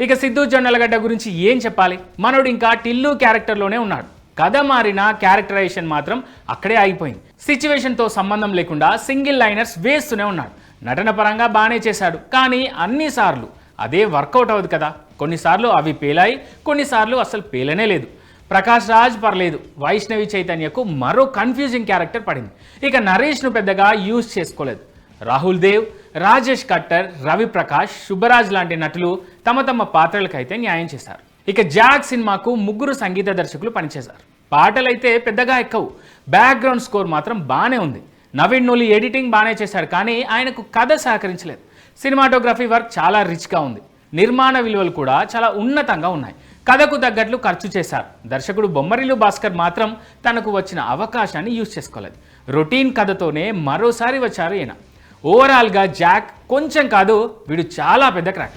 ఇక సిద్ధు జొన్నలగడ్డ గురించి ఏం చెప్పాలి? మనోడు ఇంకా టిల్లు క్యారెక్టర్లోనే ఉన్నాడు. కథ మారిన క్యారెక్టరైజేషన్ మాత్రం అక్కడే ఆగిపోయింది. సిచ్యువేషన్తో సంబంధం లేకుండా సింగిల్ లైనర్స్ వేస్తూనే ఉన్నాడు. నటన పరంగా బాగానే చేశాడు. కానీ అన్నిసార్లు అదే వర్కౌట్ అవ్వదు కదా. కొన్నిసార్లు అవి పేలాయి కొన్నిసార్లు అసలు పేలనే లేదు. ప్రకాష్ రాజ్ పర్లేదు. వైష్ణవి చైతన్యకు మరో కన్ఫ్యూజింగ్ క్యారెక్టర్ పడింది. ఇక నరేష్ను పెద్దగా యూజ్ చేసుకోలేదు. రాహుల్ దేవ్ రాజేష్ కట్టర్ రవి ప్రకాష్ శుభరాజ్ లాంటి నటులు తమ తమ పాత్రలకైతే న్యాయం చేశారు. ఇక జాగ్ సినిమాకు ముగ్గురు సంగీత దర్శకులు పనిచేశారు. పాటలైతే పెద్దగా ఎక్కవు. బ్యాక్గ్రౌండ్ స్కోర్ మాత్రం బాగానే ఉంది. నవీన్ నూలి ఎడిటింగ్ బాగానే చేశారు కానీ ఆయనకు కథ సహకరించలేదు. సినిమాటోగ్రఫీ వర్క్ చాలా రిచ్గా ఉంది. నిర్మాణ విలువలు కూడా చాలా ఉన్నతంగా ఉన్నాయి. కథకు తగ్గట్లు ఖర్చు చేశారు. దర్శకుడు బొమ్మరిల్లు భాస్కర్ మాత్రం తనకు వచ్చిన అవకాశాన్ని యూజ్ చేసుకోలేదు. రొటీన్ కథతోనే మరోసారి వచ్చారు ఈయన. ఓవరాల్గా జాక్ కొంచెం కాదు వీడు చాలా పెద్ద క్రాక్